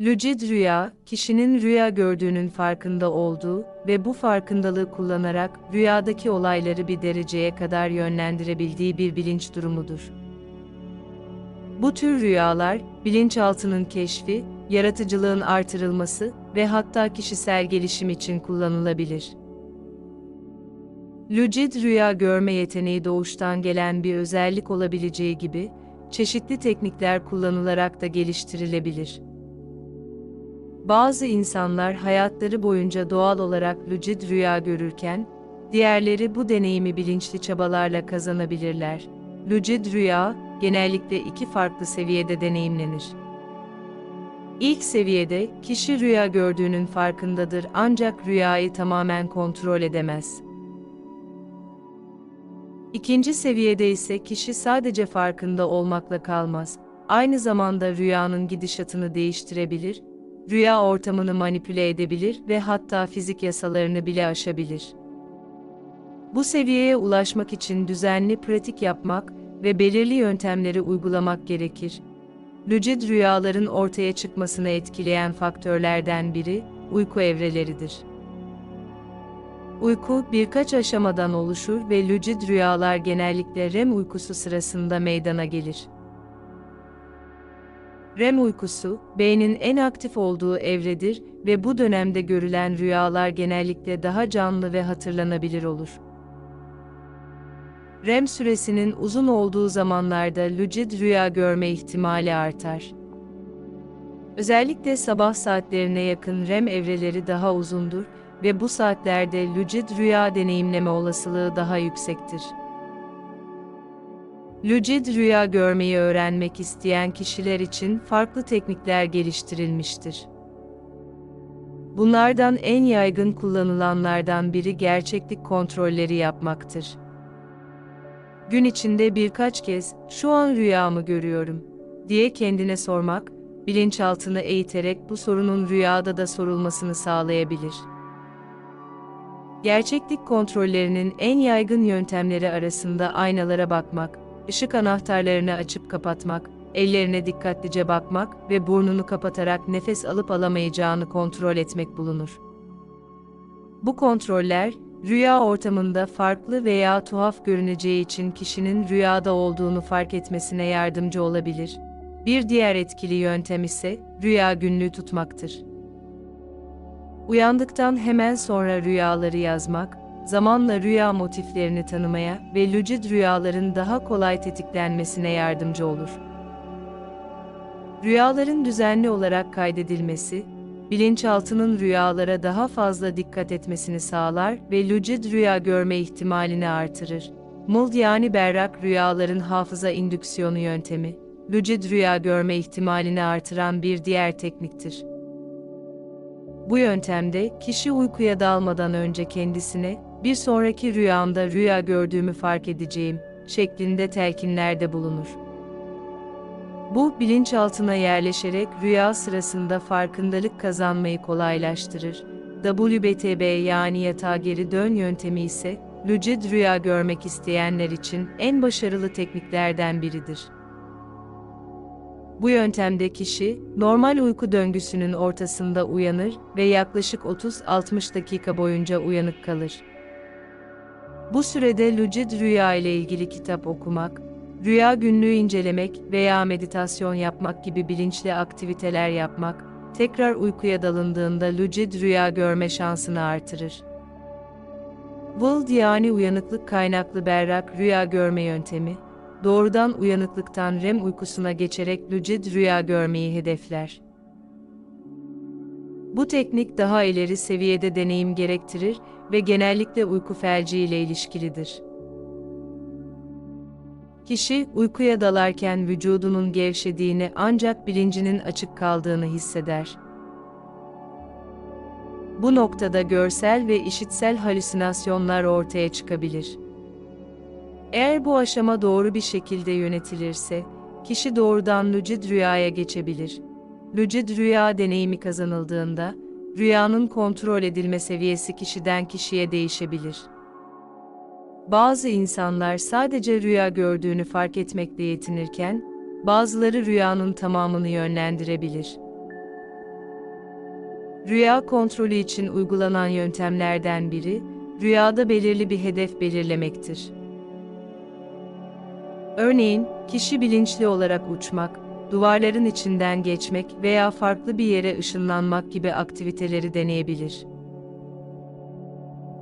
Lucid rüya, kişinin rüya gördüğünün farkında olduğu ve bu farkındalığı kullanarak rüyadaki olayları bir dereceye kadar yönlendirebildiği bir bilinç durumudur. Bu tür rüyalar, bilinçaltının keşfi, yaratıcılığın artırılması ve hatta kişisel gelişim için kullanılabilir. Lucid rüya görme yeteneği doğuştan gelen bir özellik olabileceği gibi, çeşitli teknikler kullanılarak da geliştirilebilir. Bazı insanlar hayatları boyunca doğal olarak lucid rüya görürken, diğerleri bu deneyimi bilinçli çabalarla kazanabilirler. Lucid rüya, genellikle iki farklı seviyede deneyimlenir. İlk seviyede, kişi rüya gördüğünün farkındadır ancak rüyayı tamamen kontrol edemez. İkinci seviyede ise kişi sadece farkında olmakla kalmaz, aynı zamanda rüyanın gidişatını değiştirebilir, rüya ortamını manipüle edebilir ve hatta fizik yasalarını bile aşabilir. Bu seviyeye ulaşmak için düzenli pratik yapmak ve belirli yöntemleri uygulamak gerekir. Lucid rüyaların ortaya çıkmasını etkileyen faktörlerden biri uyku evreleridir. Uyku birkaç aşamadan oluşur ve lucid rüyalar genellikle REM uykusu sırasında meydana gelir. REM uykusu, beynin en aktif olduğu evredir ve bu dönemde görülen rüyalar genellikle daha canlı ve hatırlanabilir olur. REM süresinin uzun olduğu zamanlarda lucid rüya görme ihtimali artar. Özellikle sabah saatlerine yakın REM evreleri daha uzundur ve bu saatlerde lucid rüya deneyimleme olasılığı daha yüksektir. Lucid rüya görmeyi öğrenmek isteyen kişiler için farklı teknikler geliştirilmiştir. Bunlardan en yaygın kullanılanlardan biri gerçeklik kontrolleri yapmaktır. Gün içinde birkaç kez "Şu an rüyamı görüyorum." diye kendine sormak, bilinçaltını eğiterek bu sorunun rüyada da sorulmasını sağlayabilir. Gerçeklik kontrollerinin en yaygın yöntemleri arasında aynalara bakmak, ışık anahtarlarını açıp kapatmak, ellerine dikkatlice bakmak ve burnunu kapatarak nefes alıp alamayacağını kontrol etmek bulunur. Bu kontroller, rüya ortamında farklı veya tuhaf görüneceği için kişinin rüyada olduğunu fark etmesine yardımcı olabilir. Bir diğer etkili yöntem ise rüya günlüğü tutmaktır. Uyandıktan hemen sonra rüyaları yazmak, zamanla rüya motiflerini tanımaya ve lucid rüyaların daha kolay tetiklenmesine yardımcı olur. Rüyaların düzenli olarak kaydedilmesi, bilinçaltının rüyalara daha fazla dikkat etmesini sağlar ve lucid rüya görme ihtimalini artırır. Muld yani berrak rüyaların hafıza indüksiyonu yöntemi, lucid rüya görme ihtimalini artıran bir diğer tekniktir. Bu yöntemde kişi uykuya dalmadan önce kendisine bir sonraki rüyamda rüya gördüğümü fark edeceğim şeklinde telkinlerde bulunur. Bu bilinçaltına yerleşerek rüya sırasında farkındalık kazanmayı kolaylaştırır. WBTB yani yatağa geri dön yöntemi ise lucid rüya görmek isteyenler için en başarılı tekniklerden biridir. Bu yöntemde kişi, normal uyku döngüsünün ortasında uyanır ve yaklaşık 30-60 dakika boyunca uyanık kalır. Bu sürede lucid rüya ile ilgili kitap okumak, rüya günlüğü incelemek veya meditasyon yapmak gibi bilinçli aktiviteler yapmak, tekrar uykuya dalındığında lucid rüya görme şansını artırır. Vuld yani uyanıklık kaynaklı berrak rüya görme yöntemi, doğrudan uyanıklıktan REM uykusuna geçerek lucid rüya görmeyi hedefler. Bu teknik daha ileri seviyede deneyim gerektirir ve genellikle uyku felci ile ilişkilidir. Kişi uykuya dalarken vücudunun gevşediğini ancak bilincinin açık kaldığını hisseder. Bu noktada görsel ve işitsel halüsinasyonlar ortaya çıkabilir. Eğer bu aşama doğru bir şekilde yönetilirse, kişi doğrudan lucid rüyaya geçebilir. Lucid rüya deneyimi kazanıldığında, rüyanın kontrol edilme seviyesi kişiden kişiye değişebilir. Bazı insanlar sadece rüya gördüğünü fark etmekle yetinirken, bazıları rüyanın tamamını yönlendirebilir. Rüya kontrolü için uygulanan yöntemlerden biri, rüyada belirli bir hedef belirlemektir. Örneğin, kişi bilinçli olarak uçmak, duvarların içinden geçmek veya farklı bir yere ışınlanmak gibi aktiviteleri deneyebilir.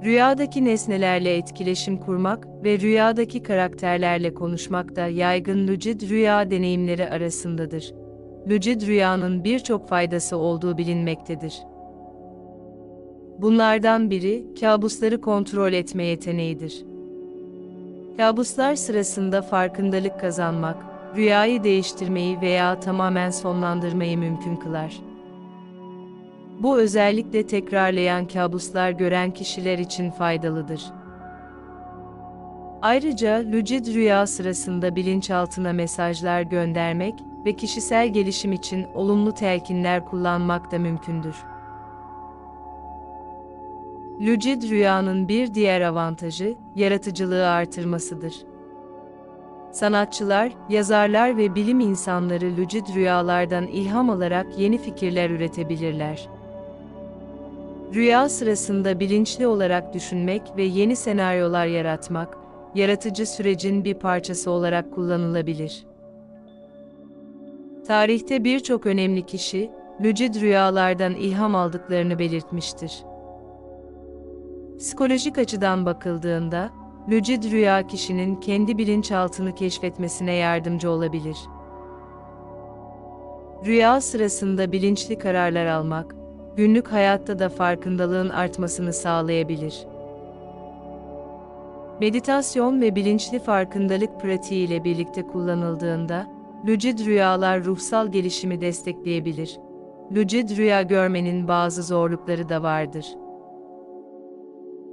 Rüyadaki nesnelerle etkileşim kurmak ve rüyadaki karakterlerle konuşmak da yaygın lucid rüya deneyimleri arasındadır. Lucid rüyanın birçok faydası olduğu bilinmektedir. Bunlardan biri, kabusları kontrol etme yeteneğidir. Kabuslar sırasında farkındalık kazanmak, rüyayı değiştirmeyi veya tamamen sonlandırmayı mümkün kılar. Bu özellikle tekrarlayan kabuslar gören kişiler için faydalıdır. Ayrıca lucid rüya sırasında bilinçaltına mesajlar göndermek ve kişisel gelişim için olumlu telkinler kullanmak da mümkündür. Lucid rüyanın bir diğer avantajı, yaratıcılığı artırmasıdır. Sanatçılar, yazarlar ve bilim insanları lucid rüyalardan ilham alarak yeni fikirler üretebilirler. Rüya sırasında bilinçli olarak düşünmek ve yeni senaryolar yaratmak, yaratıcı sürecin bir parçası olarak kullanılabilir. Tarihte birçok önemli kişi, lucid rüyalardan ilham aldıklarını belirtmiştir. Psikolojik açıdan bakıldığında, lucid rüya kişinin kendi bilinçaltını keşfetmesine yardımcı olabilir. Rüya sırasında bilinçli kararlar almak, günlük hayatta da farkındalığın artmasını sağlayabilir. Meditasyon ve bilinçli farkındalık pratiği ile birlikte kullanıldığında, lucid rüyalar ruhsal gelişimi destekleyebilir. Lucid rüya görmenin bazı zorlukları da vardır.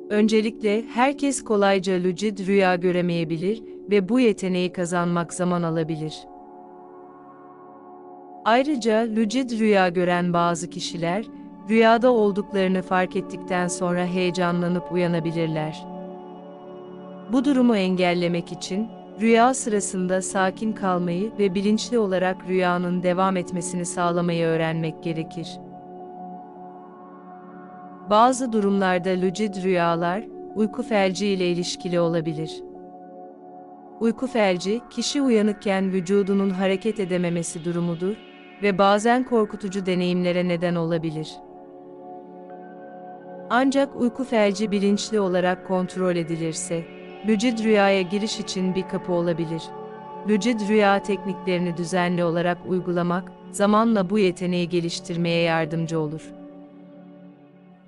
Öncelikle herkes kolayca lucid rüya göremeyebilir ve bu yeteneği kazanmak zaman alabilir. Ayrıca lucid rüya gören bazı kişiler, rüyada olduklarını fark ettikten sonra heyecanlanıp uyanabilirler. Bu durumu engellemek için, rüya sırasında sakin kalmayı ve bilinçli olarak rüyanın devam etmesini sağlamayı öğrenmek gerekir. Bazı durumlarda lucid rüyalar, uyku felci ile ilişkili olabilir. Uyku felci, kişi uyanıkken vücudunun hareket edememesi durumudur ve bazen korkutucu deneyimlere neden olabilir. Ancak uyku felci bilinçli olarak kontrol edilirse, lucid rüyaya giriş için bir kapı olabilir. Lucid rüya tekniklerini düzenli olarak uygulamak, zamanla bu yeteneği geliştirmeye yardımcı olur.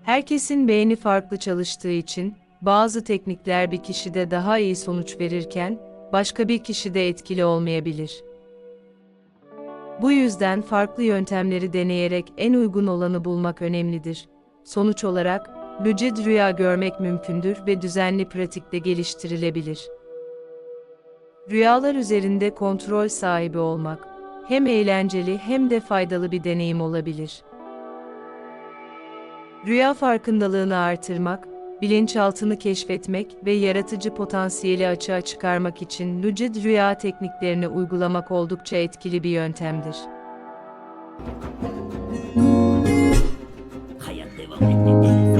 Herkesin beyni farklı çalıştığı için, bazı teknikler bir kişide daha iyi sonuç verirken, başka bir kişide etkili olmayabilir. Bu yüzden farklı yöntemleri deneyerek en uygun olanı bulmak önemlidir. Sonuç olarak, lucid rüya görmek mümkündür ve düzenli pratikte geliştirilebilir. Rüyalar üzerinde kontrol sahibi olmak, hem eğlenceli hem de faydalı bir deneyim olabilir. Rüya farkındalığını artırmak, bilinçaltını keşfetmek ve yaratıcı potansiyeli açığa çıkarmak için lucid rüya tekniklerini uygulamak oldukça etkili bir yöntemdir. Hayat devam etmeli.